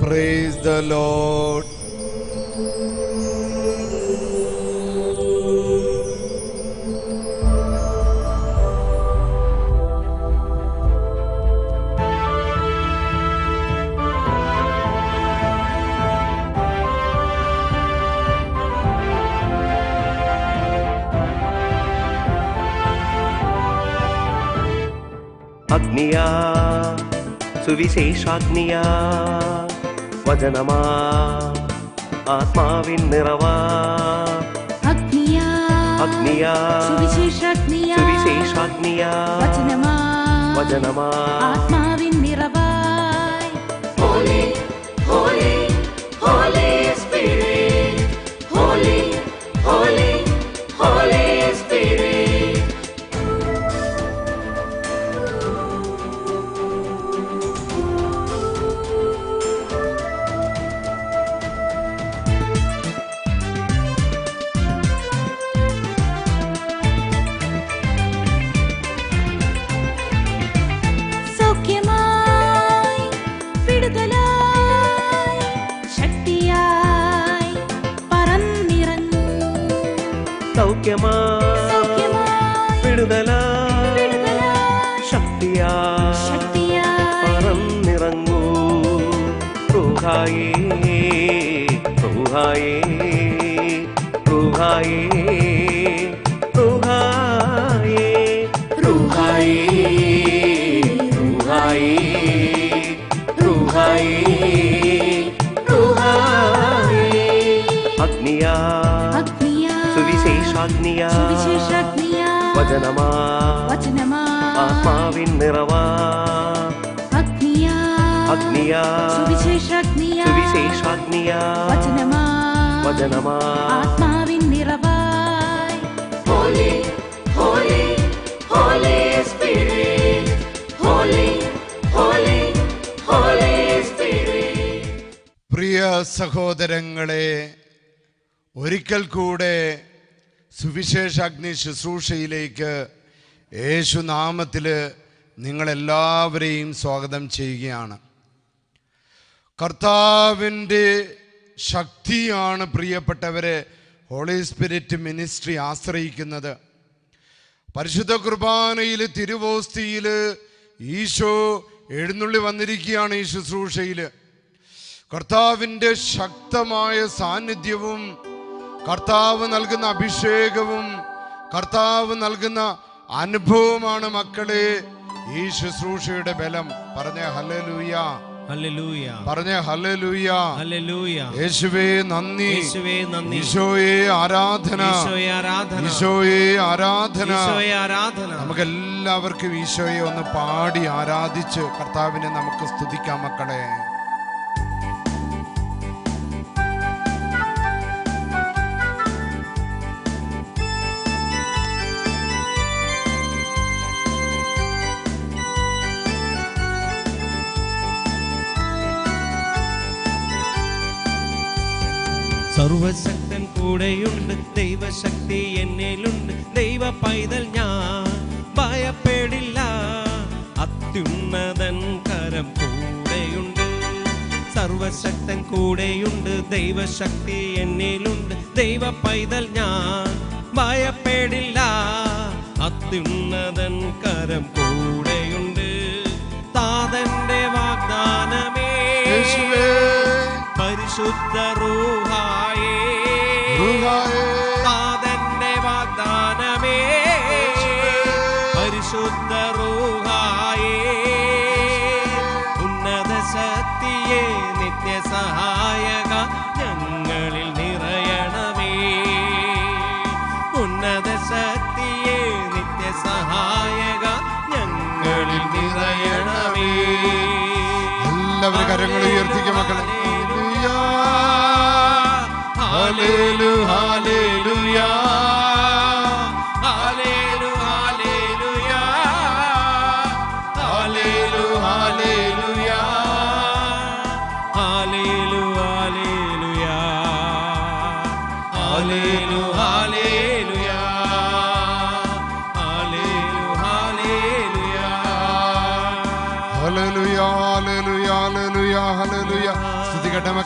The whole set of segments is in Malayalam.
Praise the Lord. സുവിശേഷാഗ്നിയാ വചനമാ. ആത്മാവിൻ നിറവാ. അഗ്നിയാ. അഗ്നിയാ. സുവിശേഷാഗ്നിയാ. സുവിശേഷാഗ്നിയാ. വചനമാ. വചനമാ. ആത്മാവിൻ ശക്തിയാ ശക്തിയായി പറന്നിറങ്ങൂ റൂഹായേ റൂഹായേ റൂഹായേ റൂഹായേ റൂഹായേ റൂഹായേ റൂഹായേ റൂഹായേ അഗ്നിയാ അഗ്നിയാ സുവിശേഷാഗ്നിയാ സുവിശേഷാഗ്നിയാ വചനമാ വചനമാ ആത്മാവിൻ നിറവാ. അഗ്നിയാ. അഗ്നിയാ. സുവിശേഷാഗ്നിയാ. സുവിശേഷാഗ്നിയാ. വചനമാ. വചനമാ. ആത്മാവിൻ നിറവായി പ്രിയ സഹോദരങ്ങളെ ഒരിക്കൽ കൂടെ സുവിശേഷ അഗ്നി ശുശ്രൂഷയിലേക്ക് യേശുനാമത്തിൽ നിങ്ങളെല്ലാവരെയും സ്വാഗതം ചെയ്യുകയാണ്. കർത്താവിന്റെ ശക്തിയാണ് പ്രിയപ്പെട്ടവരെ ഹോളി സ്പിരിറ്റ് മിനിസ്ട്രി ആശ്രയിക്കുന്നത്. പരിശുദ്ധ കുർബാനയിൽ തിരുവോസ്തിയിൽ ഈശോ എഴുന്നള്ളി വന്നിരിക്കുകയാണ് ഈ ശുശ്രൂഷയിൽ കർത്താവിന്റെ ശക്തമായ സാന്നിധ്യവും കർത്താവ് നൽകുന്ന അഭിഷേകവും കർത്താവ് നൽകുന്ന അനുഭവമാണ് മക്കളെ. ഈ ശുശ്രൂഷയുടെ ബലം. പറഞ്ഞ ഹലലൂയ പറഞ്ഞ ഹലലൂയ യേശുവേ നന്ദി. ഈശോയെ ആരാധന. ഈശോയെ ആരാധന. നമുക്ക് എല്ലാവർക്കും ഈശോയെ ഒന്ന് പാടി ആരാധിച്ച് കർത്താവിനെ നമുക്ക് സ്തുതിക്കാം മക്കളെ. സർവശക്തൻ കൂടെയുണ്ട്. ദൈവശക്തി എന്നിലുണ്ട്. ദൈവ പൈതൽ ഞാൻ. ഭയപ്പെടില്ല. അത്യുന്നതൻ കരം കൂടെയുണ്ട്. സർവശക്തൻ കൂടെയുണ്ട്. ദൈവശക്തി എന്നിലുണ്ട്. ദൈവ പൈതൽ ഞാൻ. ഭയപ്പെടില്ല. അത്യുന്നതൻ കരം കൂടെയുണ്ട്. താതന്റെ വാഗ്ദാനമേ പരിശുദ്ധ റൂഹായേ. താതന്റെ വാഗ്ദാനമേ. പരിശുദ്ധ. റൂഹായേ. ഉന്നത ശക്തിയെ നിത്യസഹായക ഞങ്ങളിൽ നിറയണമേ. ഉന്നത ശക്തിയെ നിത്യസഹായക ഞങ്ങളിൽ നിറയണമേ. എല്ലാവരും കരങ്ങൾ ഉയർത്തിക്കും മക്കളെ. Hallelujah, hallelujah.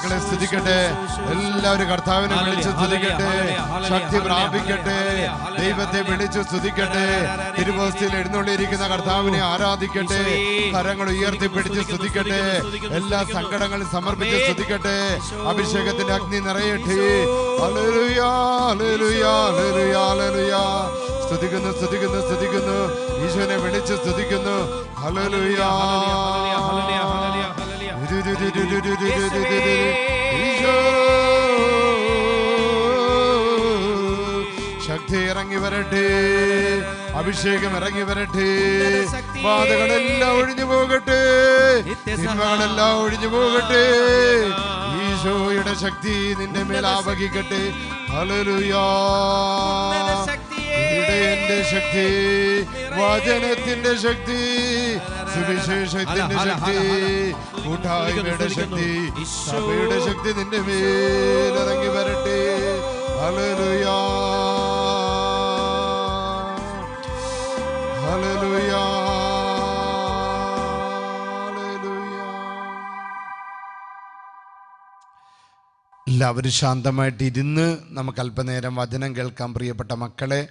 മക്കളെ സ്തുതിക്കട്ടെ. എല്ലാവരും കർത്താവിനെ വിളിച്ച് സ്തുതിക്കട്ടെ. ശക്തി പ്രാപിക്കട്ടെ. ദൈവത്തെ വിളിച്ച് സ്തുതിക്കട്ടെ. തിരുവോസ്തിയിൽ എഴുന്നള്ളിയിരിക്കുന്ന കർത്താവിനെ ആരാധിക്കട്ടെ. കരങ്ങൾ ഉയർത്തിപ്പിടിച്ച് സ്തുതിക്കട്ടെ. എല്ലാ സങ്കടങ്ങളും സമർപ്പിച്ച് സ്തുതിക്കട്ടെ. അഭിഷേകത്തിന്റെ അഗ്നി നിറയട്ടെ. സ്തുതിക്കുന്നു സ്തുതിക്കുന്നു സ്തുതിക്കുന്നു. ഈശോനെ വിളിച്ച് സ്തുതിക്കുന്നു. ഹലലുയാ ശക്തി ഇറങ്ങി വരട്ടെ അഭിഷേകം ഇറങ്ങി വരട്ടെ ബാധകളെല്ലാം ഒഴിഞ്ഞു പോകട്ടെ. തിന്മകളെല്ലാം ഒഴിഞ്ഞു പോകട്ടെ. ഈശോയുടെ ശക്തി നിന്റെ മേൽ ഹല്ലേലൂയാ. ഇവിടെ എന്റെ ശക്തി വചനത്തിന്റെ ശക്തി സുവിശേഷത്തിന്റെ ശക്തി കൂട്ടായ്മയുടെ ശക്തി സഭയുടെ ശക്തി നിന്റെ മേലിറങ്ങി വരട്ടെ. ഹല്ലേലൂയാ. ഹല്ലേലൂയാ. എല്ലാവരും ശാന്തമായിട്ട് ഇരുന്ന് നമുക്ക് അല്പനേരം വചനം കേൾക്കാം പ്രിയപ്പെട്ട മക്കളെ.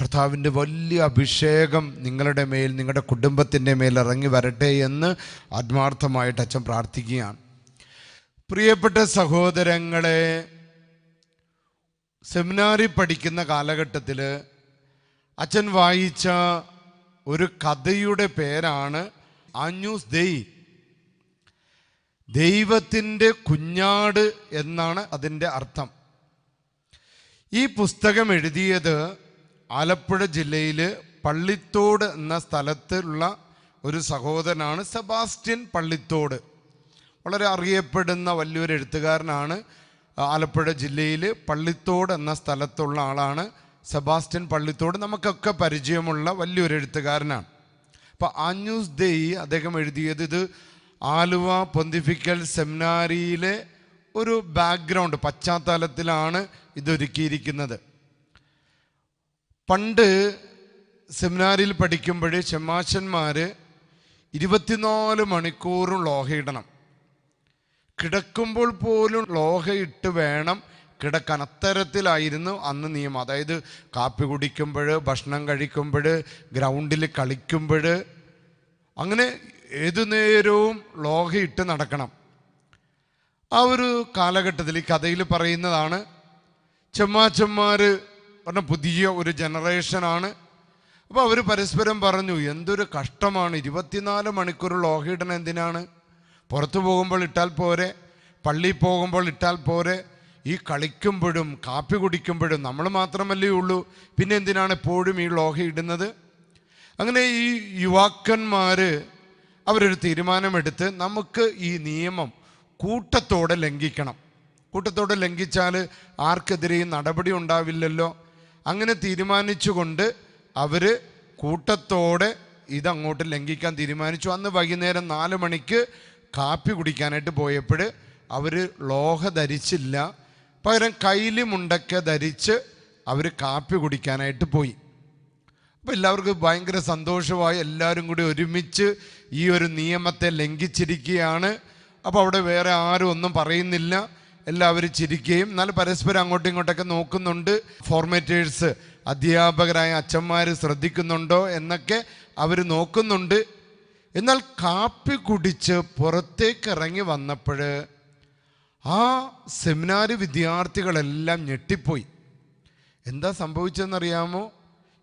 കർത്താവിന്റെ വലിയ അഭിഷേകം നിങ്ങളുടെ മേൽ നിങ്ങളുടെ കുടുംബത്തിന്റെ മേൽ ഇറങ്ങി വരട്ടെ എന്ന് ആത്മാർത്ഥമായിട്ട് അച്ഛൻ പ്രാർത്ഥിക്കുകയാണ്. പ്രിയപ്പെട്ട സഹോദരങ്ങളെ സെമിനാറിൽ പഠിക്കുന്ന കാലഘട്ടത്തിൽ അച്ഛൻ വായിച്ച ഒരു കഥയുടെ പേരാണ് അഞ്ഞൂസ് ദെയ്. ദൈവത്തിന്റെ കുഞ്ഞാട് എന്നാണ് അതിന്റെ അർത്ഥം. ഈ പുസ്തകം എഴുതിയത് ആലപ്പുഴ ജില്ലയിൽ പള്ളിത്തോട് എന്ന സ്ഥലത്തുള്ള ഒരു സഹോദരനാണ് സെബാസ്റ്റ്യൻ പള്ളിത്തോട്. വളരെ അറിയപ്പെടുന്ന വലിയൊരു എഴുത്തുകാരനാണ്. ആലപ്പുഴ ജില്ലയിൽ പള്ളിത്തോട് എന്ന സ്ഥലത്തുള്ള ആളാണ് സെബാസ്റ്റ്യൻ പള്ളിത്തോട്. നമുക്കൊക്കെ പരിചയമുള്ള വലിയൊരു എഴുത്തുകാരനാണ്. അപ്പോൾ ആഞ്ഞൂസ് ദേയി അദ്ദേഹം എഴുതിയത് ഇത് ആലുവ പൊന്തിഫിക്കൽ സെമിനാരിയിലെ ഒരു ബാക്ക്ഗ്രൗണ്ട് പശ്ചാത്തലത്തിലാണ് ഇതൊരുക്കിയിരിക്കുന്നത്. പണ്ട് സെമിനാരിയിൽ പഠിക്കുമ്പോൾ ചെമ്മാശന്മാർ ഇരുപത്തിനാല് മണിക്കൂറും ലോഹയിടണം കിടക്കുമ്പോൾ പോലും ലോഹയിട്ട് വേണം. കിടക്കാൻ അത്തരത്തിലായിരുന്നു അന്ന് നിയമം. അതായത് കാപ്പി കുടിക്കുമ്പോൾ ഭക്ഷണം കഴിക്കുമ്പോൾ ഗ്രൗണ്ടിൽ കളിക്കുമ്പോൾ. അങ്ങനെ ഏതു നേരവും ലോഹയിട്ട് നടക്കണം. ആ ഒരു കാലഘട്ടത്തിൽ ഈ കഥയിൽ പറയുന്നതാണ് ചെമ്മാച്ചന്മാർ പറഞ്ഞ പുതിയ ഒരു ജനറേഷനാണ് അപ്പോൾ അവർ പരസ്പരം പറഞ്ഞു എന്തൊരു കഷ്ടമാണ് ഇരുപത്തിനാല് മണിക്കൂർ ലോഹയിടണം എന്തിനാണ്? പുറത്തു പോകുമ്പോൾ ഇട്ടാൽ പോരെ പള്ളിയിൽ പോകുമ്പോൾ ഇട്ടാൽ പോരെ ഈ കളിക്കുമ്പോഴും കാപ്പി കുടിക്കുമ്പോഴും നമ്മൾ മാത്രമല്ലേ ഉള്ളൂ. പിന്നെ എന്തിനാണ് എപ്പോഴും ഈ ലോഹ ഇടുന്നത്? അങ്ങനെ ഈ യുവാക്കന്മാർ അവരൊരു തീരുമാനമെടുത്ത് നമുക്ക് ഈ നിയമം കൂട്ടത്തോടെ ലംഘിക്കണം. കൂട്ടത്തോടെ ലംഘിച്ചാൽ ആർക്കെതിരെയും നടപടി ഉണ്ടാവില്ലല്ലോ. അങ്ങനെ തീരുമാനിച്ചുകൊണ്ട് അവർ കൂട്ടത്തോടെ ഇതങ്ങോട്ട് ലംഘിക്കാൻ തീരുമാനിച്ചു. അന്ന് വൈകുന്നേരം നാല് മണിക്ക് കാപ്പി കുടിക്കാനായിട്ട് പോയപ്പോൾ അവർ ലോഹ ധരിച്ചില്ല. പകരം കയ്യിലും ധരിച്ച് അവർ കാപ്പി കുടിക്കാനായിട്ട് പോയി. അപ്പോൾ എല്ലാവർക്കും ഭയങ്കര സന്തോഷമായി എല്ലാവരും കൂടി ഒരുമിച്ച് ഈ ഒരു നിയമത്തെ ലംഘിച്ചിരിക്കുകയാണ്. അപ്പോൾ അവിടെ വേറെ ആരും ഒന്നും പറയുന്നില്ല. എല്ലാവരും ചിരിക്കുകയും എന്നാൽ പരസ്പരം അങ്ങോട്ടും ഇങ്ങോട്ടൊക്കെ നോക്കുന്നുണ്ട്. ഫോർമേറ്റേഴ്സ് അധ്യാപകരായ അച്ഛന്മാർ ശ്രദ്ധിക്കുന്നുണ്ടോ എന്നൊക്കെ അവർ നോക്കുന്നുണ്ട്. എന്നാൽ കാപ്പി കുടിച്ച് പുറത്തേക്ക് ഇറങ്ങി വന്നപ്പോൾ ആ സെമിനാർ വിദ്യാർത്ഥികളെല്ലാം ഞെട്ടിപ്പോയി. എന്താ സംഭവിച്ചതെന്നറിയാമോ?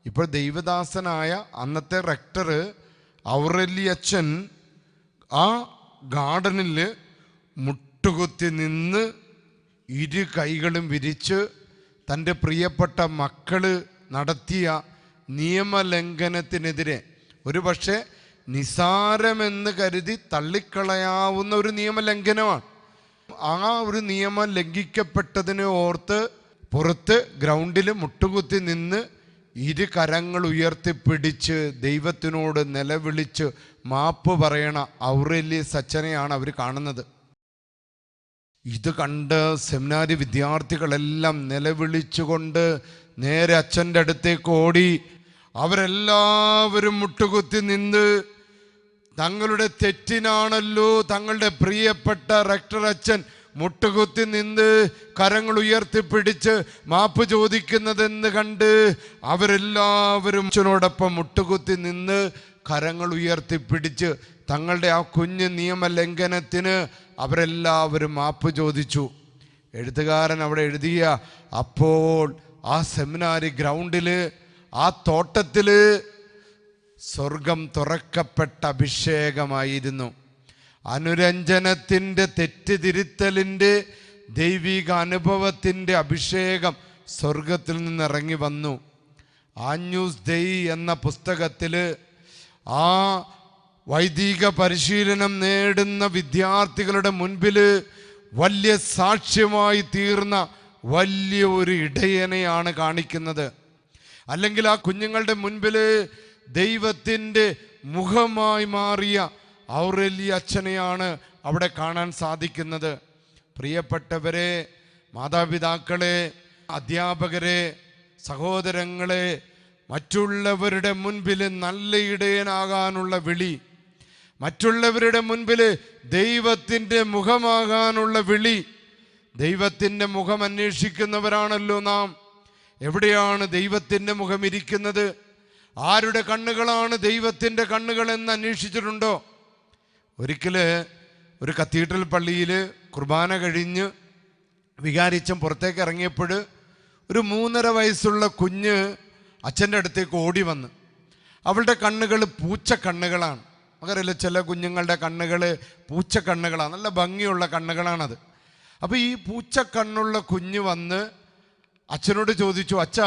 ഇപ്പോൾ ദൈവദാസനായ അന്നത്തെ റെക്ടർ ഔറലി അച്ഛൻ ആ ഗാർഡനിൽ മുട്ടുകുത്തി നിന്ന് ഇരു കൈകളും വിരിച്ച് തന്റെ പ്രിയപ്പെട്ട മക്കൾ നടത്തിയ നിയമലംഘനത്തിനെതിരെ. ഒരു പക്ഷേ നിസാരമെന്ന് കരുതി തള്ളിക്കളയാവുന്ന ഒരു നിയമലംഘനമാണ്. ആ ഒരു നിയമം ലംഘിക്കപ്പെട്ടതിനെ ഓർത്ത് പുറത്ത് ഗ്രൗണ്ടിൽ മുട്ടുകുത്തി നിന്ന് ഇരു കരങ്ങൾ ഉയർത്തിപ്പിടിച്ച് ദൈവത്തിനോട് നിലവിളിച്ച് മാപ്പ് പറയണ ഔറേലിയസ് സച്ചനെയാണ് അവർ കാണുന്നത്. ഇത് കണ്ട് സെമിനാരി വിദ്യാർത്ഥികളെല്ലാം നിലവിളിച്ചുകൊണ്ട് നേരെ അച്ഛന്റെ അടുത്തേക്ക് ഓടി. അവരെല്ലാവരും മുട്ടുകുത്തി നിന്ന് തങ്ങളുടെ തെറ്റിനാണല്ലോ തങ്ങളുടെ പ്രിയപ്പെട്ട റക്ടർ അച്ഛൻ മുട്ടുകുത്തി നിന്ന് കരങ്ങൾ ഉയർത്തി പിടിച്ച് മാപ്പ് ചോദിക്കുന്നതെന്ന് കണ്ട് അവരെല്ലാവരും അച്ഛനോടൊപ്പം മുട്ടുകുത്തി നിന്ന് കരങ്ങൾ ഉയർത്തി പിടിച്ച് തങ്ങളുടെ ആ കുഞ്ഞ് നിയമ ലംഘനത്തിന് അവരെല്ലാവരും മാപ്പ് ചോദിച്ചു. എഴുത്തുകാരൻ അവിടെ എഴുതിയ അപ്പോൾ ആ സെമിനാരി ഗ്രൗണ്ടിൽ ആ തോട്ടത്തിൽ സ്വർഗം തുറക്കപ്പെട്ട അഭിഷേകമായിരുന്നു. അനുരഞ്ജനത്തിന്റെ തെറ്റുതിരുത്തലിന്റെ ദൈവിക അനുഭവത്തിന്റെ അഭിഷേകം സ്വർഗത്തിൽ നിന്നിറങ്ങി വന്നു. ആന്യൂസ് ദൈ എന്ന പുസ്തകത്തിൽ ആ വൈദിക പരിശീലനം നേടുന്ന വിദ്യാർത്ഥികളുടെ മുൻപിൽ വലിയ സാക്ഷ്യമായി തീർന്ന വലിയ ഒരു ഇടയനെയാണ് കാണിക്കുന്നത്. അല്ലെങ്കിൽ ആ കുഞ്ഞുങ്ങളുടെ മുൻപിൽ ദൈവത്തിന്റെ മുഖമായി മാറിയ ഔറേലി അച്ഛനെയാണ് അവിടെ കാണാൻ സാധിക്കുന്നത്. പ്രിയപ്പെട്ടവരെ മാതാപിതാക്കളെ അധ്യാപകരെ സഹോദരങ്ങളെ മറ്റുള്ളവരുടെ മുൻപിൽ നല്ല ഇടയനാകാനുള്ള വിളി മറ്റുള്ളവരുടെ മുൻപിൽ ദൈവത്തിന്റെ മുഖമാകാനുള്ള വിളി ദൈവത്തിന്റെ മുഖം അന്വേഷിക്കുന്നവരാണല്ലോ നാം. എവിടെയാണ് ദൈവത്തിന്റെ മുഖം ഇരിക്കുന്നത്? ആരുടെ കണ്ണുകളാണ് ദൈവത്തിന്റെ കണ്ണുകളെന്ന് അന്വേഷിച്ചിട്ടുണ്ടോ? ഒരിക്കൽ ഒരു കത്തീഡ്രൽ പള്ളിയിൽ കുർബാന കഴിഞ്ഞ് വികാരിച്ചൻ പുറത്തേക്ക് ഇറങ്ങിയപ്പോൾ ഒരു മൂന്നര വയസ്സുള്ള കുഞ്ഞ് അച്ഛന്റെ അടുത്തേക്ക് ഓടി വന്ന്. അവളുടെ കണ്ണുകൾ പൂച്ച കണ്ണുകളാണ് നമുക്കറിയില്ല ചില കുഞ്ഞുങ്ങളുടെ കണ്ണുകൾ പൂച്ച കണ്ണുകളാണ് നല്ല ഭംഗിയുള്ള കണ്ണുകളാണത്. അപ്പോൾ ഈ പൂച്ച കണ്ണുള്ള കുഞ്ഞ് വന്ന് അച്ഛനോട് ചോദിച്ചു അച്ഛ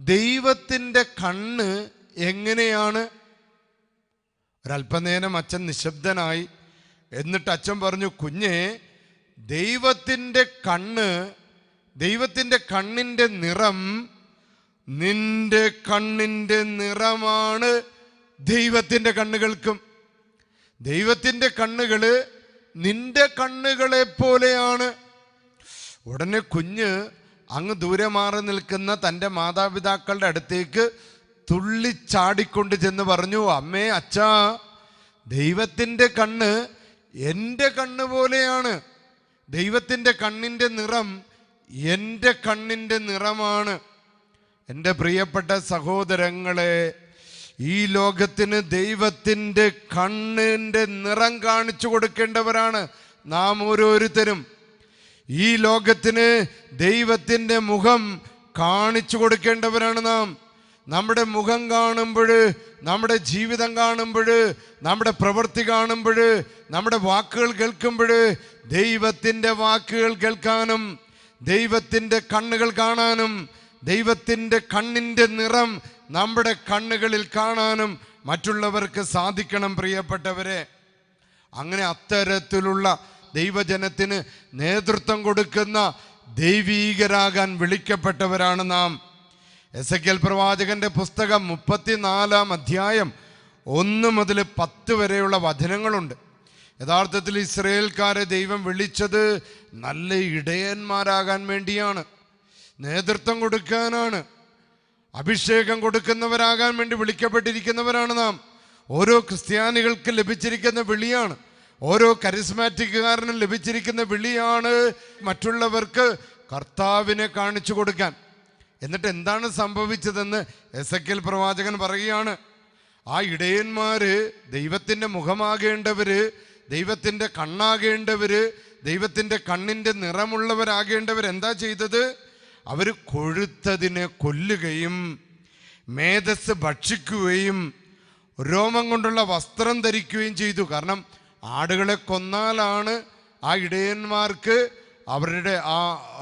ദൈവത്തിന്റെ കണ്ണ് എങ്ങനെയാണ് ഒരല്പനേരം അച്ഛൻ നിശബ്ദനായി. എന്നിട്ട് അച്ഛൻ പറഞ്ഞു കുഞ്ഞെ ദൈവത്തിന്റെ കണ്ണ് ദൈവത്തിന്റെ കണ്ണിന്റെ നിറം നിന്റെ കണ്ണിന്റെ നിറമാണ് ദൈവത്തിന്റെ കണ്ണുകൾക്കും. ദൈവത്തിന്റെ കണ്ണുകൾ നിന്റെ കണ്ണുകളെ പോലെയാണ്. ഉടനെ കുഞ്ഞ് അങ്ങ് ദൂരെ മാറി നിൽക്കുന്ന തന്റെ മാതാപിതാക്കളുടെ അടുത്തേക്ക് തുള്ളിച്ചാടിക്കൊണ്ട് ചെന്ന് പറഞ്ഞു അമ്മേ അച്ഛാ ദൈവത്തിന്റെ കണ്ണ് എന്റെ കണ്ണ് പോലെയാണ്. ദൈവത്തിന്റെ കണ്ണിന്റെ നിറം എന്റെ കണ്ണിന്റെ നിറമാണ്. എന്റെ പ്രിയപ്പെട്ട സഹോദരങ്ങളെ ഈ ലോകത്തിന് ദൈവത്തിന്റെ കണ്ണിന്റെ നിറം കാണിച്ചു കൊടുക്കേണ്ടവരാണ് നാം ഓരോരുത്തരും. ഈ ലോകത്തിന് ദൈവത്തിന്റെ മുഖം കാണിച്ചു കൊടുക്കേണ്ടവരാണ് നാം. നമ്മുടെ മുഖം കാണുമ്പോൾ നമ്മുടെ ജീവിതം കാണുമ്പോൾ നമ്മുടെ പ്രവൃത്തി കാണുമ്പോൾ നമ്മുടെ വാക്കുകൾ കേൾക്കുമ്പോൾ ദൈവത്തിന്റെ വാക്കുകൾ കേൾക്കാനും ദൈവത്തിന്റെ കണ്ണുകൾ കാണാനും ദൈവത്തിന്റെ കണ്ണിന്റെ നിറം നമ്മുടെ കണ്ണുകളിൽ കാണാനും മറ്റുള്ളവർക്ക് സാധിക്കണം പ്രിയപ്പെട്ടവരെ. അങ്ങനെ അത്തരത്തിലുള്ള ദൈവജനത്തിന് നേതൃത്വം കൊടുക്കുന്ന ദൈവീകരാകാൻ വിളിക്കപ്പെട്ടവരാണ് നാം. എസ് എ കെൽ പ്രവാചകന്റെ പുസ്തകം മുപ്പത്തിനാലാം അധ്യായം ഒന്ന് മുതൽ പത്ത് വരെയുള്ള വചനങ്ങളുണ്ട്. യഥാർത്ഥത്തിൽ ഇസ്രയേൽക്കാരെ ദൈവം വിളിച്ചത് നല്ല ഇടയന്മാരാകാൻ വേണ്ടിയാണ്. നേതൃത്വം കൊടുക്കാനാണ്. അഭിഷേകം കൊടുക്കുന്നവരാകാൻ വേണ്ടി വിളിക്കപ്പെട്ടിരിക്കുന്നവരാണ് നാം. ഓരോ ക്രിസ്ത്യാനികൾക്ക് ലഭിച്ചിരിക്കുന്ന വിളിയാണ്. ഓരോ കരിസ്മാറ്റിക്കുകാരനും ലഭിച്ചിരിക്കുന്ന വിളിയാണ് മറ്റുള്ളവർക്ക് കർത്താവിനെ കാണിച്ചു കൊടുക്കാൻ. എന്നിട്ട് എന്താണ് സംഭവിച്ചതെന്ന് എസ് എ പ്രവാചകൻ പറയുകയാണ്. ആ ഇടയന്മാര് ദൈവത്തിന്റെ മുഖമാകേണ്ടവര് ദൈവത്തിന്റെ കണ്ണാകേണ്ടവര് ദൈവത്തിന്റെ കണ്ണിന്റെ നിറമുള്ളവരാകേണ്ടവർ എന്താ ചെയ്തത്? അവർ കൊഴുത്തതിനെ കൊല്ലുകയും മേധസ് ഭക്ഷിക്കുകയും രോമം കൊണ്ടുള്ള വസ്ത്രം ധരിക്കുകയും ചെയ്തു. കാരണം ആടുകളെ കൊന്നാലാണ് ആ ഇടയന്മാർക്ക് അവരുടെ ആ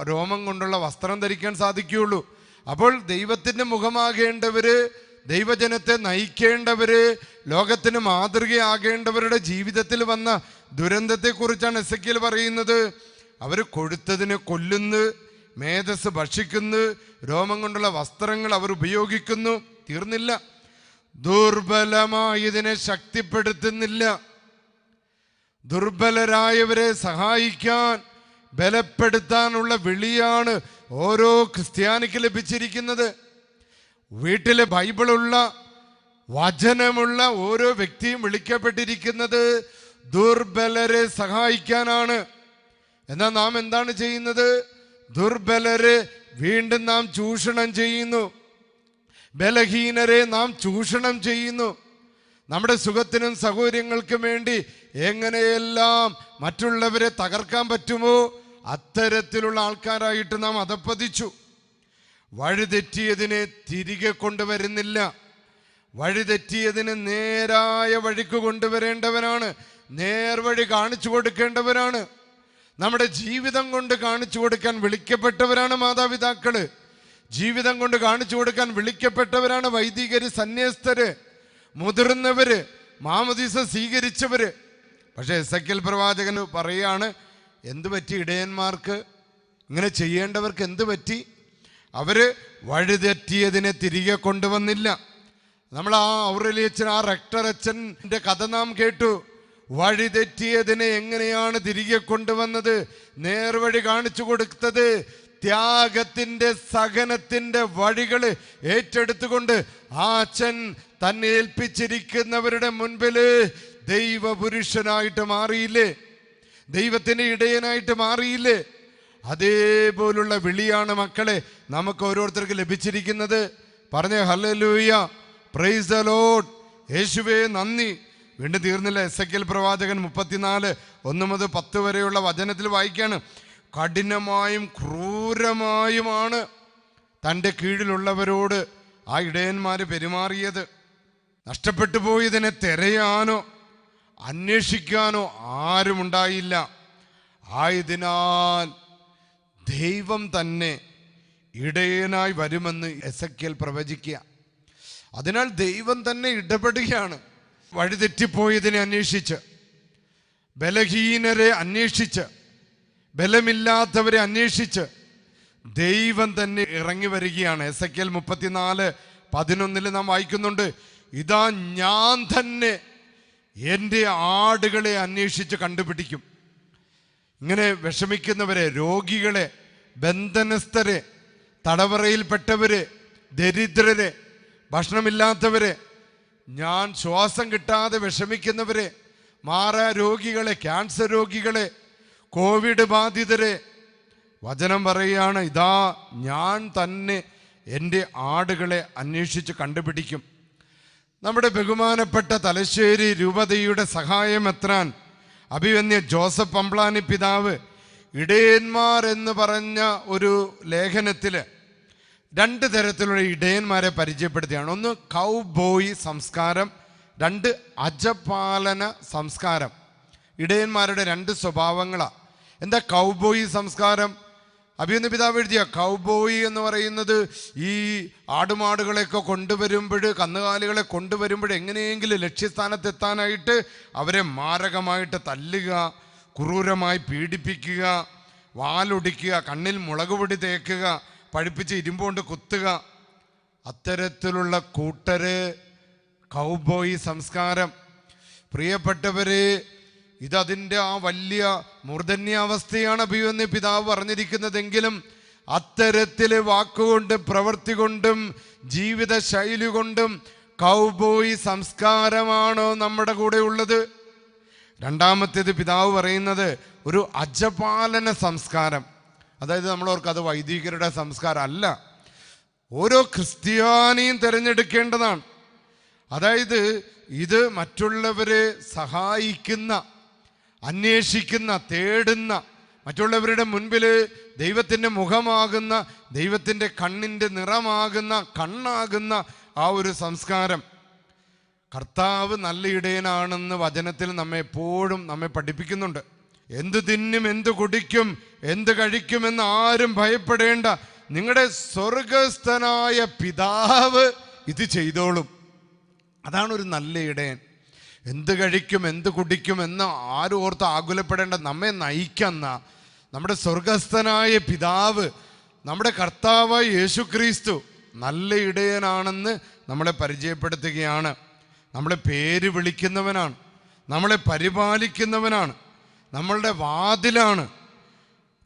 രോമം കൊണ്ടുള്ള വസ്ത്രം ധരിക്കാൻ സാധിക്കുകയുള്ളൂ. അപ്പോൾ ദൈവത്തിന്റെ മുഖമാകേണ്ടവര് ദൈവജനത്തെ നയിക്കേണ്ടവര് ലോകത്തിന് മാതൃകയാകേണ്ടവരുടെ ജീവിതത്തിൽ വന്ന ദുരന്തത്തെക്കുറിച്ചാണ് എസ് എക്കിൽ പറയുന്നത്. അവർ കൊഴുത്തതിനെ കൊല്ലുന്നു മേധസ് ഭക്ഷിക്കുന്നു രോമം കൊണ്ടുള്ള വസ്ത്രങ്ങൾ അവർ ഉപയോഗിക്കുന്നു. തീർന്നില്ല. ദുർബലമായതിനെ ശക്തിപ്പെടുത്തുന്നില്ല. ദുർബലരായവരെ സഹായിക്കാൻ ബലപ്പെടുത്താനുള്ള വിളിയാണ് ഓരോ ക്രിസ്ത്യാനിക്ക് ലഭിച്ചിരിക്കുന്നത് വീട്ടിലെ ബൈബിളുള്ള വചനമുള്ള ഓരോ വ്യക്തിയും വിളിക്കപ്പെട്ടിരിക്കുന്നത് ദുർബലരെ സഹായിക്കാനാണ്. എന്നാൽ നാം എന്താണ് ചെയ്യുന്നത്? ദുർബലരെ വീണ്ടും നാം ചൂഷണം ചെയ്യുന്നു. ബലഹീനരെ നാം ചൂഷണം ചെയ്യുന്നു. നമ്മുടെ സുഖത്തിനും സൗകര്യങ്ങൾക്കും വേണ്ടി എങ്ങനെയെല്ലാം മറ്റുള്ളവരെ തകർക്കാൻ പറ്റുമോ? അത്തരത്തിലുള്ള ആൾക്കാരായിട്ട് നാം അതപ്പതിച്ചു വഴിതെറ്റിയതിനെ തിരികെ കൊണ്ടുവരുന്നില്ല. വഴിതെറ്റിയതിന് നേരായ വഴിക്ക് കൊണ്ടുവരേണ്ടവനാണ് നേർവഴി കാണിച്ചു കൊടുക്കേണ്ടവരാണ്. നമ്മുടെ ജീവിതം കൊണ്ട് കാണിച്ചു കൊടുക്കാൻ വിളിക്കപ്പെട്ടവരാണ് മാതാപിതാക്കൾ. ജീവിതം കൊണ്ട് കാണിച്ചു കൊടുക്കാൻ വിളിക്കപ്പെട്ടവരാണ് വൈദികര് സന്യസ്തര് മുതിർന്നവര് മാമദീസ സ്വീകരിച്ചവര്. പക്ഷെ എസ് എൽ പ്രവാചകൻ പറയാണ് എന്ത് പറ്റി ഇടയന്മാർക്ക്? ഇങ്ങനെ ചെയ്യേണ്ടവർക്ക് എന്ത് പറ്റി? അവർ വഴിതെറ്റിയതിനെ തിരികെ കൊണ്ടുവന്നില്ല. നമ്മൾ ആ ഔറലിയച്ചൻ ആ റെക്ടർ അച്ഛന്റെ കഥ നാം കേട്ടു. വഴിതെറ്റിയതിനെ എങ്ങനെയാണ് തിരികെ കൊണ്ടുവന്നത്? നേർവഴി കാണിച്ചു കൊടുത്തത് ത്യാഗത്തിന്റെ സഹനത്തിന്റെ വഴികൾ ഏറ്റെടുത്തുകൊണ്ട് ആ അച്ഛൻ തന്നെ ഏൽപ്പിച്ചിരിക്കുന്നവരുടെ മുൻപിൽ ദൈവപുരുഷനായിട്ട് മാറിയില്ലേ? ദൈവത്തിന്റെ ഇടയനായിട്ട് മാറിയില്ലേ? അതേപോലുള്ള വിളിയാണ് മക്കളെ നമുക്ക് ഓരോരുത്തർക്ക് ലഭിച്ചിരിക്കുന്നത്. പറഞ്ഞേ ഹല്ലേലൂയ. പ്രൈസ് ലോഡ് യേശുവേ നന്ദി. വീണ്ടും തീർന്നില്ല. എസ് എക്കൽ പ്രവാചകൻ മുപ്പത്തിനാല് ഒന്ന് മുതൽ പത്ത് വരെയുള്ള വചനത്തിൽ വായിക്കാണ് കഠിനമായും ക്രൂരമായുമാണ് തന്റെ കീഴിലുള്ളവരോട് ആ ഇടയന്മാർ പെരുമാറിയത്. നഷ്ടപ്പെട്ടു പോയതിനെ തിരയാനോ അന്വേഷിക്കാനോ ആരുമുണ്ടായില്ല ആയതിനാൽ ദൈവം തന്നെ ഇടയനായി വരുമെന്ന് എസ് പ്രവചിക്കുക. അതിനാൽ ദൈവം തന്നെ ഇടപെടുകയാണ്. വഴിതെറ്റിപ്പോയതിനെ അന്വേഷിച്ച് ബലഹീനരെ അന്വേഷിച്ച് ബലമില്ലാത്തവരെ അന്വേഷിച്ച് ദൈവം തന്നെ ഇറങ്ങി വരികയാണ്. എസ് എ കെൽ മുപ്പത്തിനാല് പതിനൊന്നിൽ നാം വായിക്കുന്നുണ്ട് ഇതാ ഞാൻ തന്നെ എന്റെ ആടുകളെ അന്വേഷിച്ച് കണ്ടുപിടിക്കും. ഇങ്ങനെ വിഷമിക്കുന്നവരെ രോഗികളെ ബന്ധനസ്ഥരെ തടവറയിൽപ്പെട്ടവര് ദരിദ്രരെ ഭക്ഷണമില്ലാത്തവരെ ഞാൻ ശ്വാസം കിട്ടാതെ വിഷമിക്കുന്നവരെ മാറാ രോഗികളെ ക്യാൻസർ രോഗികളെ കോവിഡ് ബാധിതരെ വചനം പറയുകയാണ് ഇതാ ഞാൻ തന്നെ എന്റെ ആടുകളെ അന്വേഷിച്ച് കണ്ടുപിടിക്കും. നമ്മുടെ ബഹുമാനപ്പെട്ട തലശ്ശേരി രൂപതയുടെ സഹായം എത്രാൻ? അഭിവന്യ ജോസഫ് പമ്പ്ലാനി പിതാവ് ഇടയന്മാർ എന്ന് പറഞ്ഞ ഒരു ലേഖനത്തിൽ രണ്ട് തരത്തിലുള്ള ഇടയന്മാരെ പരിചയപ്പെടുത്തുകയാണ് ഒന്ന് കൗബോയി സംസ്കാരം രണ്ട് അജപാലന സംസ്കാരം. ഇടയന്മാരുടെ രണ്ട് സ്വഭാവങ്ങളാണ് എന്താ കൗബോയി സംസ്കാരം? അഭിയുന്ന പിതാവ് എഴുതിയ കൗബോയി എന്ന് പറയുന്നത് ഈ ആടുമാടുകളെയൊക്കെ കൊണ്ടുവരുമ്പോൾ കന്നുകാലികളെ കൊണ്ടുവരുമ്പോൾ എങ്ങനെയെങ്കിലും ലക്ഷ്യസ്ഥാനത്തെത്താനായിട്ട് അവരെ മാരകമായിട്ട് തല്ലുക ക്രൂരമായി പീഡിപ്പിക്കുക വാലൊടിക്കുക കണ്ണിൽ മുളക് പൊടി തേക്കുക പഴുപ്പിച്ച് ഇരുമ്പുകൊണ്ട് കുത്തുക. അത്തരത്തിലുള്ള കൂട്ടര് കൗബോയി സംസ്കാരം. പ്രിയപ്പെട്ടവരെ ഇതതിന്റെ ആ വലിയ മൂർധന്യാവസ്ഥയാണ് അഭിവന്യ പിതാവ് പറഞ്ഞിരിക്കുന്നതെങ്കിലും അത്തരത്തിലെ വാക്കുകൊണ്ട് പ്രവൃത്തി കൊണ്ടും ജീവിത ശൈലി കൊണ്ടും കൗബോയി സംസ്കാരമാണോ നമ്മുടെ കൂടെ ഉള്ളത്? രണ്ടാമത്തേത് പിതാവ് പറയുന്നത് ഒരു അജപാലന സംസ്കാരം. അതായത് നമ്മളോർക്ക് അത് വൈദികരുടെ സംസ്കാരം അല്ല. ഓരോ ക്രിസ്ത്യാനിയും തിരഞ്ഞെടുക്കേണ്ടതാണ്. അതായത് ഇത് മറ്റുള്ളവരെ സഹായിക്കുന്ന അന്വേഷിക്കുന്ന തേടുന്ന മറ്റുള്ളവരുടെ മുൻപിൽ ദൈവത്തിന്റെ മുഖമാകുന്ന ദൈവത്തിന്റെ കണ്ണിന്റെ നിറമാകുന്ന കണ്ണാകുന്ന ആ ഒരു സംസ്കാരം. കർത്താവ് നല്ല ഇടയനാണെന്ന് വചനത്തിൽ നമ്മെ എപ്പോഴും നമ്മെ പഠിപ്പിക്കുന്നുണ്ട്. എന്ത് തിന്നും എന്ത് കുടിക്കും എന്ത് കഴിക്കുമെന്ന് ആരും ഭയപ്പെടേണ്ട. നിങ്ങളുടെ സ്വർഗസ്ഥനായ പിതാവ് ഇത് ചെയ്തോളും. അതാണ് ഒരു നല്ല ഇടയൻ എന്ത് കഴിക്കും എന്ത് കുടിക്കും എന്ന് ആരും ഓർത്ത് ആകുലപ്പെടേണ്ട. നമ്മെ നയിക്കുന്ന നമ്മുടെ സ്വർഗസ്ഥനായ പിതാവ് നമ്മുടെ കർത്താവായ യേശു ക്രിസ്തു നല്ല ഇടയനാണെന്ന് നമ്മളെ പരിചയപ്പെടുത്തുകയാണ്. നമ്മളെ പേര് വിളിക്കുന്നവനാണ്. നമ്മളെ പരിപാലിക്കുന്നവനാണ്. നമ്മളുടെ വാതിലാണ്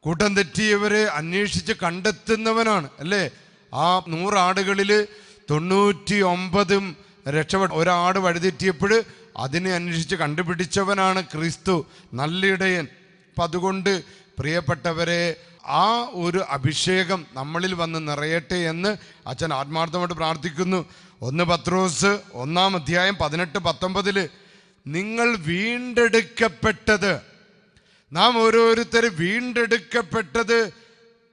കൂട്ടം തെറ്റിയവരെ അന്വേഷിച്ച് കണ്ടെത്തുന്നവനാണ്. അല്ലേ? ആ നൂറാടുകളിൽ തൊണ്ണൂറ്റി ഒമ്പതും രക്ഷപ്പെട്ട ഒരാട് വഴിതെറ്റിയപ്പോൾ അതിനെ അന്വേഷിച്ച് കണ്ടുപിടിച്ചവനാണ് ക്രിസ്തു നല്ലിടയൻ. അപ്പം അതുകൊണ്ട് പ്രിയപ്പെട്ടവരെ ആ ഒരു അഭിഷേകം നമ്മളിൽ വന്ന് നിറയട്ടെ എന്ന് അച്ഛൻ ആത്മാർത്ഥമായിട്ട് പ്രാർത്ഥിക്കുന്നു. ഒന്ന് പത്രോസ് ഒന്നാം അധ്യായം പതിനെട്ട് പത്തൊമ്പതിൽ നിങ്ങൾ വീണ്ടെടുക്കപ്പെട്ടത് നാം ഓരോരുത്തർ വീണ്ടെടുക്കപ്പെട്ടത്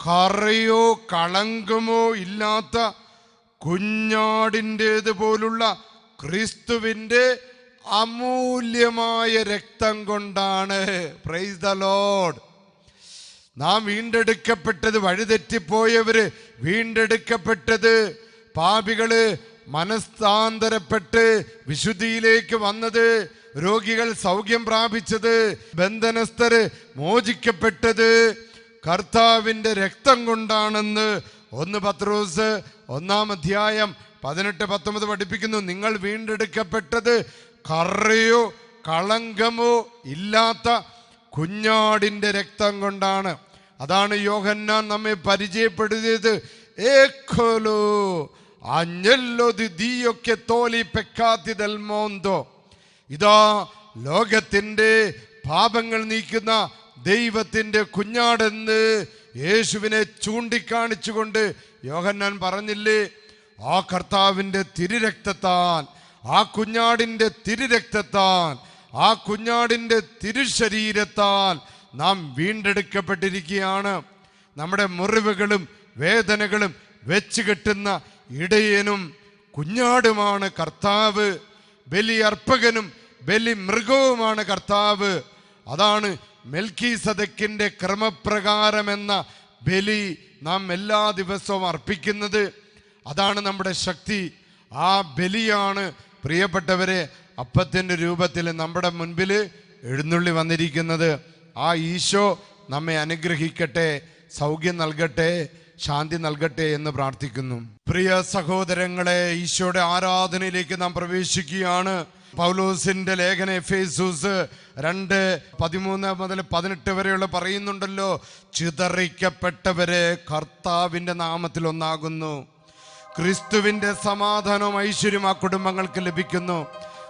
കറയോ കളങ്കമോ ഇല്ലാത്ത കുഞ്ഞാടിന്റേത് പോലുള്ള ക്രിസ്തുവിന്റെ അമൂല്യമായ രക്തം കൊണ്ടാണ്. പ്രൈസ് ദ ലോഡ് നാം വീണ്ടെടുക്കപ്പെട്ടത് വഴിതെറ്റിപ്പോയവര് വീണ്ടെടുക്കപ്പെട്ടത് പാപികൾ മനസ്താന്തരപ്പെട്ട് വിശുദ്ധിയിലേക്ക് വന്നത് രോഗികൾ സൗഖ്യം പ്രാപിച്ചത് ബന്ധനസ്ഥര് മോചിക്കപ്പെട്ടത് കർത്താവിന്റെ രക്തം കൊണ്ടാണെന്ന് ഒന്ന് പത്രോസ് ഒന്നാം അധ്യായം പതിനെട്ട് പത്തൊമ്പത് പഠിപ്പിക്കുന്നു. നിങ്ങൾ വീണ്ടെടുക്കപ്പെട്ടത് കറയോ കളങ്കമോ ഇല്ലാത്ത കുഞ്ഞാടിന്റെ രക്തം കൊണ്ടാണ്. അതാണ് യോഹന്നാൻ നമ്മെ പരിചയപ്പെടുത്തിയത്. ഏക്കോലോ അഞ്ഞല്ലോ ദിയൊക്കെ തോലി പെക്കാത്തി തൽമോന്തോ ഇതാ ലോകത്തിന്റെ പാപങ്ങൾ നീക്കുന്ന ദൈവത്തിന്റെ കുഞ്ഞാടെന്ന് യേശുവിനെ ചൂണ്ടിക്കാണിച്ചുകൊണ്ട് യോഹന്നാൻ പറഞ്ഞില്ലേ ആ കർത്താവിന്റെ തിരുരക്തത്താൽ ആ കുഞ്ഞാടിന്റെ തിരുരക്തത്താൽ ആ കുഞ്ഞാടിന്റെ തിരുശരീരത്താൽ നാം വീണ്ടെടുക്കപ്പെട്ടിരിക്കുകയാണ്. നമ്മുടെ മുറിവുകളും വേദനകളും വെച്ച് കെട്ടുന്ന ഇടയനും കുഞ്ഞാടുമാണ് കർത്താവ്. ബലി ബലിയർപ്പകനും ബലി മൃഗവുമാണ് കർത്താവ്. അതാണ് മെൽക്കി സദക്കിന്റെ ക്രമപ്രകാരമെന്ന ബലി നാം എല്ലാ ദിവസവും അർപ്പിക്കുന്നത്. അതാണ് നമ്മുടെ ശക്തി. ആ ബലിയാണ് പ്രിയപ്പെട്ടവരെ അപ്പത്തിന്റെ രൂപത്തിൽ നമ്മുടെ മുൻപിൽ എഴുന്നള്ളി വന്നിരിക്കുന്നത്. ആ ഈശോ നമ്മെ അനുഗ്രഹിക്കട്ടെ സൗഖ്യം നൽകട്ടെ ശാന്തി നൽകട്ടെ എന്ന് പ്രാർത്ഥിക്കുന്നു. പ്രിയ സഹോദരങ്ങളെ ഈശോയുടെ ആരാധനയിലേക്ക് നാം പ്രവേശിക്കുകയാണ്. പൗലോസിന്റെ ലേഖന എഫേസൂസ് രണ്ട് പതിമൂന്ന് മുതൽ പതിനെട്ട് വരെയുള്ള പറയുന്നുണ്ടല്ലോ ചിതറിക്കപ്പെട്ടവരെ കർത്താവിന്റെ നാമത്തിൽ ഒന്നാകുന്നു. ക്രിസ്തുവിന്റെ സമാധാനവും ഐശ്വര്യം ആ കുടുംബങ്ങൾക്ക് ലഭിക്കുന്നു.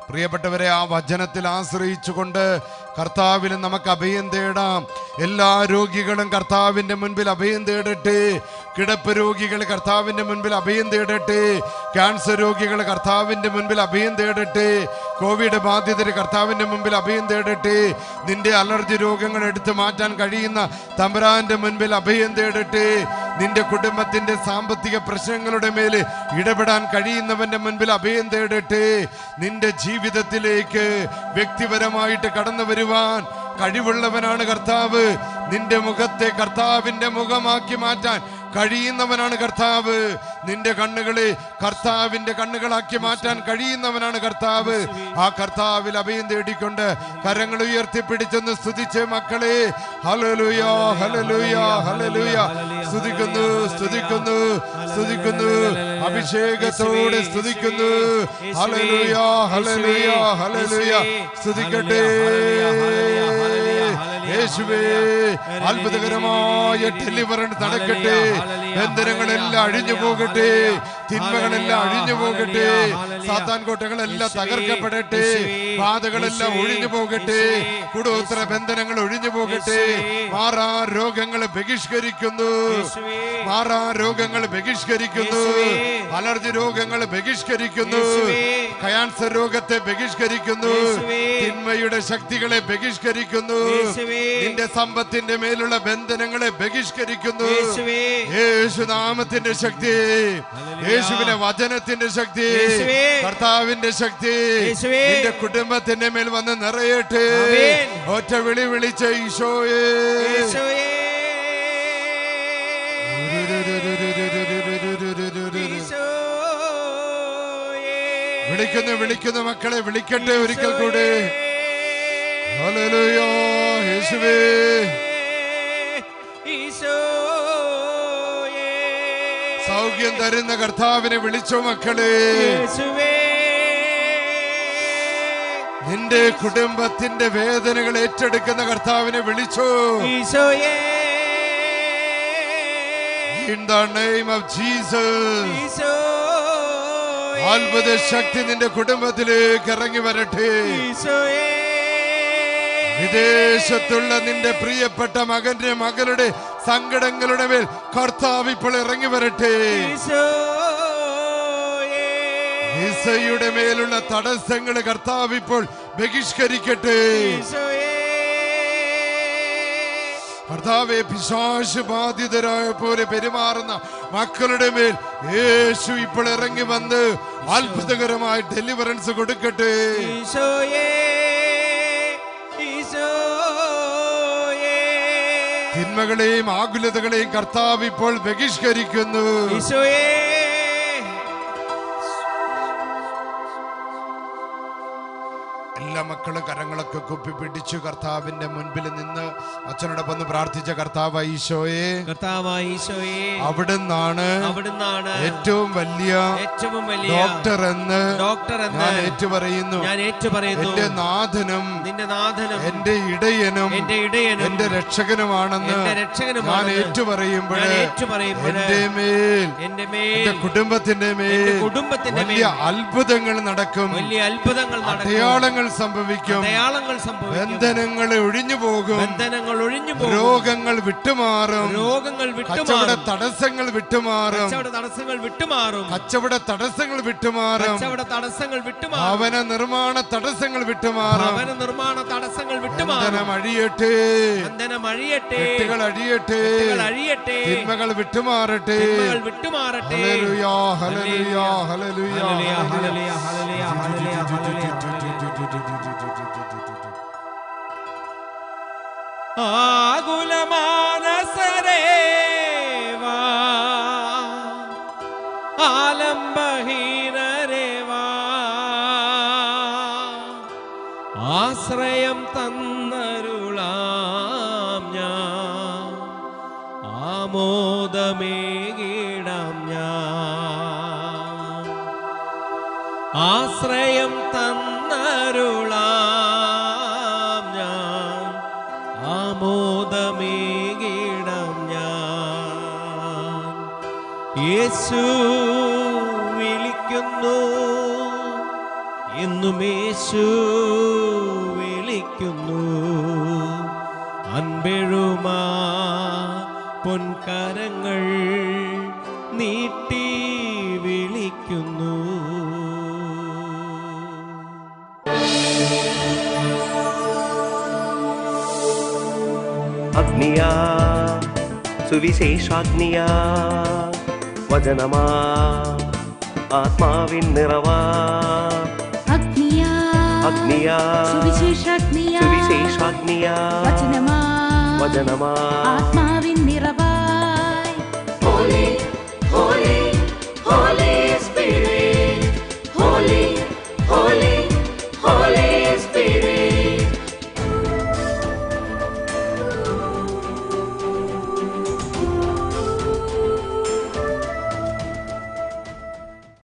പ്രിയപ്പെട്ടവരെ ആ വചനത്തിൽ ആശ്രയിച്ചുകൊണ്ട് കർത്താവിൽ നമുക്ക് അഭയം തേടാം. എല്ലാ രോഗികളും കർത്താവിന്റെ മുൻപിൽ അഭയം തേടട്ടെ. കിടപ്പ് രോഗികൾ കർത്താവിന്റെ മുൻപിൽ അഭയം തേടട്ടെ. ക്യാൻസർ രോഗികൾ കർത്താവിന്റെ മുൻപിൽ അഭയം തേടട്ടെ. കോവിഡ് ബാധിതർ കർത്താവിന്റെ മുൻപിൽ അഭയം തേടട്ടെ. നിന്റെ അലർജി രോഗങ്ങൾ എടുത്തു മാറ്റാൻ കഴിയുന്ന തമ്പുരാന്റെ മുൻപിൽ അഭയം തേടട്ടെ. നിന്റെ കുടുംബത്തിന്റെ സാമ്പത്തിക പ്രശ്നങ്ങളുടെ മേൽ ഇടപെടാൻ കഴിയുന്നവന്റെ മുൻപിൽ അഭയം തേടട്ടെ. നിന്റെ ജീവിതത്തിലേക്ക് വ്യക്തിപരമായിട്ട് കടന്നു വരുവാൻ കഴിവുള്ളവനാണ് കർത്താവ്. നിന്റെ മുഖത്തെ കർത്താവിന്റെ മുഖമാക്കി മാറ്റാൻ കഴിയുന്നവനാണ് കർത്താവ്. നിന്റെ കണ്ണുകളെ കർത്താവിന്റെ കണ്ണുകളാക്കി മാറ്റാൻ കഴിയുന്നവനാണ് കർത്താവ്. ആ കർത്താവിൽ അഭയം തേടിക്കൊണ്ട് കരങ്ങൾ ഉയർത്തിപ്പിടിച്ചെന്ന് സ്തുതിച്ച് മക്കളെ. ഹലലുയ ഹലലുയ ഹലലുയ സ്തുതിക്കുന്നു സ്തുതിക്കുന്നു സ്തുതിക്കുന്നു. അഭിഷേകത്തോടെ സ്തുതിക്കുന്നു. ഹലലുയ ഹലലുയ ഹലലുയ സ്തുതിക്കട്ടെ. യേശുവേ അത്ഭുതകരമായ ഡെലിവറൻസ് നടക്കട്ടെ. ബന്ധനങ്ങളെല്ലാം അഴിഞ്ഞു പോകട്ടെ. തിന്മകളെല്ലാം അഴിഞ്ഞു പോകട്ടെ. സാത്താൻ കോട്ടകളെല്ലാം തകർക്കപ്പെടട്ടെ. ബാധകളെല്ലാം ഒഴിഞ്ഞു പോകട്ടെ. കുടോത്ര ബന്ധനങ്ങൾ ഒഴിഞ്ഞു പോകട്ടെ. മാറാ രോഗങ്ങൾ ബഹിഷ്കരിക്കുന്നു. മാറാ രോഗങ്ങൾ ബഹിഷ്കരിക്കുന്നു. അലർജി രോഗങ്ങൾ ബഹിഷ്കരിക്കുന്നു. ക്യാൻസർ രോഗത്തെ ബഹിഷ്കരിക്കുന്നു. തിന്മയുടെ ശക്തികളെ ബഹിഷ്കരിക്കുന്നു. നിന്റെ സമ്പത്തിന്റെ മേലുള്ള ബന്ധനങ്ങളെ ബഹിഷ്കരിക്കുന്നു. യേശുനാമത്തിന്റെ ശക്തി യേശുവിന്റെ വചനത്തിന്റെ ശക്തി. കർത്താവിന്റെ ശക്തി. നിന്റെ കുടുംബത്തിന്റെ മേൽ വന്ന് നിറയട്ടെ. ഒറ്റ വിളി വിളിച്ച ഈശോയെ. വിളിക്കുന്നു വിളിക്കുന്നു മക്കളെ വിളിക്കട്ടെ ഒരിക്കൽ കൂടെ യേശുവേ. സൗഖ്യം തരുന്ന കർത്താവിനെ വിളിച്ചോ മക്കളെ. നിന്റെ കുടുംബത്തിന്റെ വേദനകൾ ഏറ്റെടുക്കുന്ന കർത്താവിനെ വിളിച്ചോ. In the name of Jesus. അത്ഭുത ശക്തി നിന്റെ കുടുംബത്തിലേക്ക് ഇറങ്ങി വരട്ടെ ഈശോയേ വിദേശത്തുള്ള നിന്റെ പ്രിയപ്പെട്ട മകന്റെ മകളുടെ സങ്കടങ്ങളുടെ മേൽ കർത്താവ് ഇപ്പോൾ ഇറങ്ങി വരട്ടെ. ഈസയുടെ മേലുള്ള തടസ്സങ്ങൾ കർത്താവ് ഇപ്പോൾ ബഹിഷ്കരിക്കട്ടെ. കർത്താവെ പിശാശ് ബാധിതരായ പോലെ പെരുമാറുന്ന മക്കളുടെ മേൽ യേശു ഇപ്പോൾ ഇറങ്ങി വന്ന് അത്ഭുതകരമായി ഡെലിവറൻസ് കൊടുക്കട്ടെ. ഈശോയേ. തിന്മകളെയും ആകുലതകളെയും കർത്താവ് ഇപ്പോൾ ബഹിഷ്കരിക്കുന്നു. ഈശോയേ എല്ലാ മക്കളും കരങ്ങളൊക്കെ കുപ്പി പിടിച്ചു കർത്താവിന്റെ മുൻപിൽ നിന്ന് അച്ഛനോടൊപ്പം ഒന്ന് പ്രാർത്ഥിച്ച കർത്താവ് ഈശോയെ അവിടുന്നാണ് അവിടുന്നാണ് ഏറ്റവും വലിയ ഏറ്റവും വലിയ ഡോക്ടർ എന്ന് ഡോക്ടർ എന്ന് ഞാൻ ഏറ്റുപറയുന്നു. ഞാൻ ഏറ്റുപറയുന്നു. എന്റെ നാഥനും നിന്റെ നാഥനും എന്റെ ഇടയനും എന്റെ ഇടയനും എന്റെ രക്ഷകനുമാണെന്ന് ഞാൻ ഏറ്റുപറയുമ്പോൾ എന്റെ മേൽ എന്റെ മേൽ കുടുംബത്തിന്റെ മേൽ കുടുംബത്തിന്റെ വലിയ അത്ഭുതങ്ങൾ നടക്കും. വലിയ അത്ഭുതങ്ങൾ അടയാളങ്ങൾ സംഭവിക്കും. അടയാളങ്ങൾ സംഭവിക്കും. ബന്ധനങ്ങൾ ഒഴിഞ്ഞു പോകും ബന്ധനങ്ങൾ ഒഴിഞ്ഞു പോകും രോഗങ്ങൾ വിട്ടുമാറും. രോഗങ്ങൾ കച്ചവട തടസ്സങ്ങൾ വിട്ടുമാറും. കച്ചവട തടസ്സങ്ങൾ വിട്ടുമാറും. കച്ചവട തടസ്സങ്ങൾ വിട്ടുമാറും. കച്ചവട തടസ്സങ്ങൾ വിട്ടുമാറും. ഭവന നിർമ്മാണ തടസ്സങ്ങൾ വിട്ടുമാറും. ഭവന നിർമ്മാണ തടസ്സങ്ങൾ വിട്ടുമാറും. ബന്ധനം അഴിയട്ടെ. ബന്ധനം അഴിയട്ടെ. കെട്ടുകൾ അഴിയട്ടെ. കെട്ടുകൾ അഴിയട്ടെ. തിന്മകൾ വിട്ടുമാറട്ടെ. തിന്മകൾ വിട്ടുമാറട്ടെ. Hallelujah hallelujah. Hallelujah. Hallelujah, hallelujah, hallelujah, hallelujah, hallelujah, യേശു വിളിക്കുന്നു. എന്നും യേശു വിളിക്കുന്നു. അൻപെഴുമാ പൊൻകരങ്ങൾ നീട്ടി വിളിക്കുന്നു. അഗ്നിയാ സുവിശേഷാഗ്നിയാ വചനമാ ആത്മാവിൻ നിറവാ. അഗ്നിയാ അഗ്നിയാ സുവിശേഷാഗ്നിയാ സുവിശേഷാഗ്നിയാ. വചനമാ വചനമാ. ആത്മാവിൻ നിറവാ ഹോലേ ഹോലേ ഹോലേ.